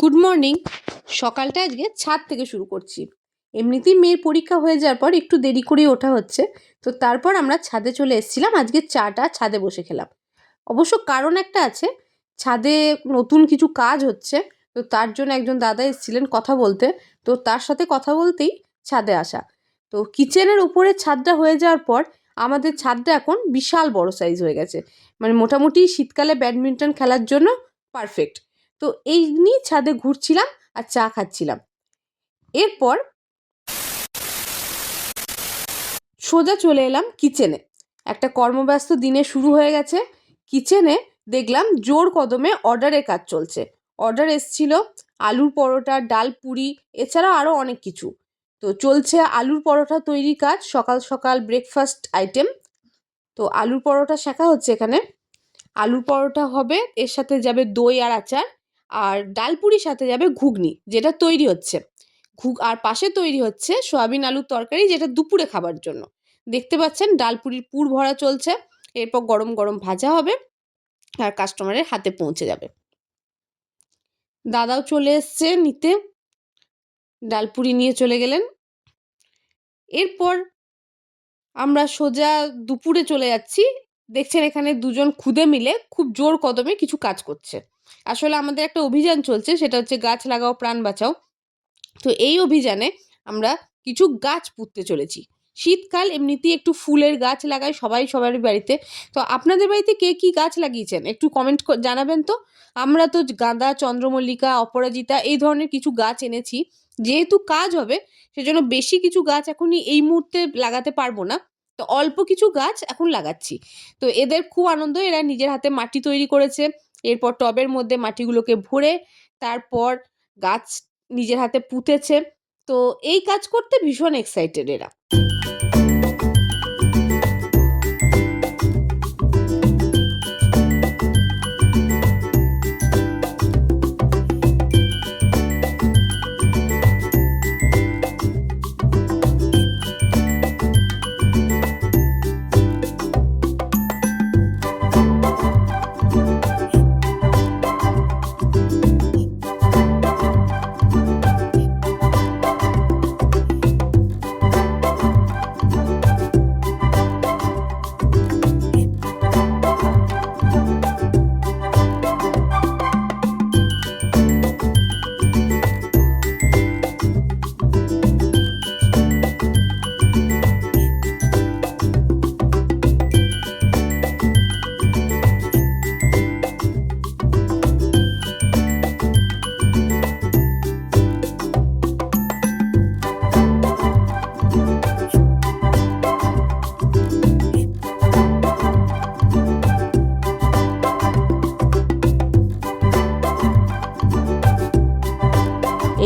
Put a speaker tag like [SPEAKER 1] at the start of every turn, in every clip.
[SPEAKER 1] Good morning সকালটা আজকে ছাদ থেকে শুরু করছি। এমনিতেই মেয়ের পরীক্ষা হয়ে যাওয়ার পর একটু দেরি করেই ওঠা হচ্ছে। তো তারপর আমরা ছাদে চলে এসেছিলাম। আজকে চাটা ছাদে বসে খেলাম। অবশ্য কারণ একটা আছে, ছাদে নতুন কিছু কাজ হচ্ছে। তো তার জন্য একজন দাদা এসেছিলেন কথা বলতে। তো তার সাথে কথা বলতেই ছাদে আসা। তো কিচেনের উপরে ছাদটা হয়ে যাওয়ার পর আমাদের ছাদটা এখন বিশাল বড় সাইজ হয়ে গেছে। মানে মোটামুটি শীতকালে ব্যাডমিন্টন খেলার জন্য পারফেক্ট তো এই নিয়ে ছাদে ঘুরছিলাম আর চা খাচ্ছিলাম। এরপর সোজা চলে এলাম কিচেনে। একটা কর্মব্যস্ত দিনে শুরু হয়ে গেছে। কিচেনে দেখলাম জোর কদমে অর্ডারের কাজ চলছে। অর্ডার এসছিল আলুর পরোটা, ডাল পুরি এছাড়াও আরও অনেক কিছু। তো চলছে আলুর পরোটা তৈরি কাজ, সকাল সকাল ব্রেকফাস্ট আইটেম তো আলুর পরোটা শেখা হচ্ছে এখানে। আলুর পরোটা হবে, এর সাথে যাবে দই আর আচার। আর ডালপুরির সাথে যাবে ঘুগনি, যেটা তৈরি হচ্ছে। ঘুগ, আর পাশে তৈরি হচ্ছে সয়াবিন আলুর তরকারি, যেটা দুপুরে খাবার জন্য। দেখতে পাচ্ছেন ডালপুরির পুর ভরা চলছে, এরপর গরম গরম ভাজা হবে আর কাস্টমারের হাতে পৌঁছে যাবে। দাদাও চলে এসছে নিতে। ডালপুরি নিয়ে চলে গেলেন। এরপর আমরা সোজা দুপুরে চলে যাচ্ছি। দেখছেন এখানে দুজন খুদে মিলে খুব জোর কদমে কিছু কাজ করছে। আসলে আমাদের একটা অভিযান চলছে, সেটা হচ্ছে গাছ লাগাও, প্রাণ বাঁচাও। তো এই অভিযানে আমরা কিছু গাছ পুঁততে চলেছি। শীতকাল, এমনিতেই একটু ফুলের গাছ লাগাই সবাই সবার বাড়িতে। তো আপনাদের বাড়িতে কে কী গাছ লাগিয়েছেন? একটু কমেন্ট জানাবেন তো? আমরা তো গাঁদা, চন্দ্রমল্লিকা, অপরাজিতা এই ধরনের কিছু গাছ এনেছি। যেহেতু কাজ হবে, সেজন্য বেশি কিছু গাছ এখনই এই মুহূর্তে লাগাতে পারব না। তো অল্প কিছু গাছ এখন লাগাচ্ছি। তো এদের খুব আনন্দ, এরা নিজের হাতে মাটি তৈরি করেছে। এরপর টবের মধ্যে মাটিগুলোকে ভরে তারপর গাছ নিজের হাতে পুঁতেছে। তো এই কাজ করতে ভীষণ এক্সাইটেড এরা।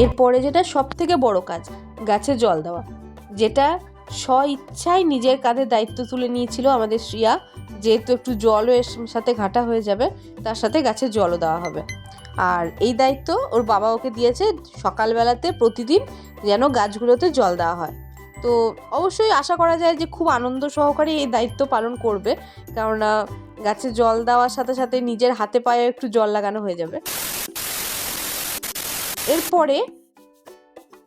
[SPEAKER 1] এরপরে যেটা সব থেকে বড় কাজ, গাছে জল দেওয়া। যেটা স্ব ইচ্ছায় নিজের কাঁধে দায়িত্ব তুলে নিয়েছিল আমাদের শ্রিয়া, যেহেতু একটু জলও এর সাথে ঘাটা হয়ে যাবে, তার সাথে গাছে জলও দেওয়া হবে। আর এই দায়িত্ব ওর বাবা ওকে দিয়েছে সকালবেলাতে প্রতিদিন যেন গাছগুলোতে জল দেওয়া হয়। তো অবশ্যই আশা করা যায় যে খুব আনন্দ সহকারে এই দায়িত্ব পালন করবে, কেননা গাছে জল দেওয়ার সাথে সাথে নিজের হাতে পায়ে একটু জল লাগানো হয়ে যাবে। এরপরে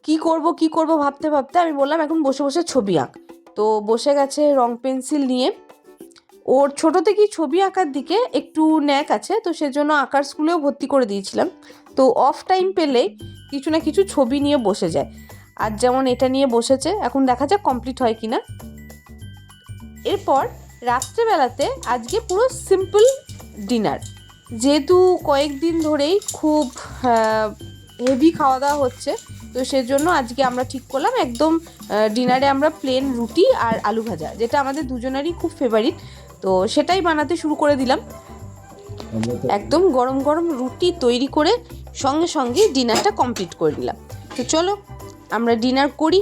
[SPEAKER 1] কি করব কি করব ভাবতে ভাবতে আমি বললাম, এখন বসে বসে ছবি আঁক। তো বসে গেছে রং পেন্সিল নিয়ে। ওর ছোট থেকেই ছবি আঁকার দিকে একটু ন্যাক আছে, তো সেজন্য আঁকার স্কুলেও ভর্তি করে দিয়েছিলাম। তো অফ টাইম পেলে কিছু না কিছু ছবি নিয়ে বসে যায়। আর যেমন এটা নিয়ে বসেছে, এখন দেখা যাক কমপ্লিট হয় কি না এরপর রাত্রেবেলাতে আজকে পুরো সিম্পল ডিনার যেহেতু কয়েকদিন ধরেই খুব হেভি খাওয়া দাওয়া হচ্ছে তো সেজন্য আজকে আমরা ঠিক করলাম একদম ডিনারে আমরা প্লেন রুটি আর আলু ভাজা যেটা আমাদের দুজনেরই খুব ফেভারিট তো সেটাই বানাতে শুরু করে দিলাম। একদম গরম গরম রুটি তৈরি করে সঙ্গে সঙ্গে ডিনারটা কমপ্লিট করে নিলাম। তো চলো আমরা ডিনার করি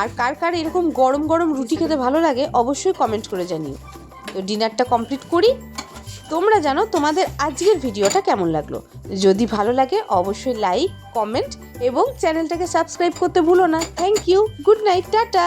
[SPEAKER 1] আর কার কার এরকম গরম গরম রুটি খেতে ভালো লাগে অবশ্যই কমেন্ট করে জানিও। তো ডিনারটা কমপ্লিট করি তোমরা জানো তোমাদের আজকের ভিডিওটা কেমন লাগল। যদি ভালো লাগে, অবশ্যই লাইক কমেন্ট এবং চ্যানেলটাকে সাবস্ক্রাইব করতে ভুলো না। Thank you good night tata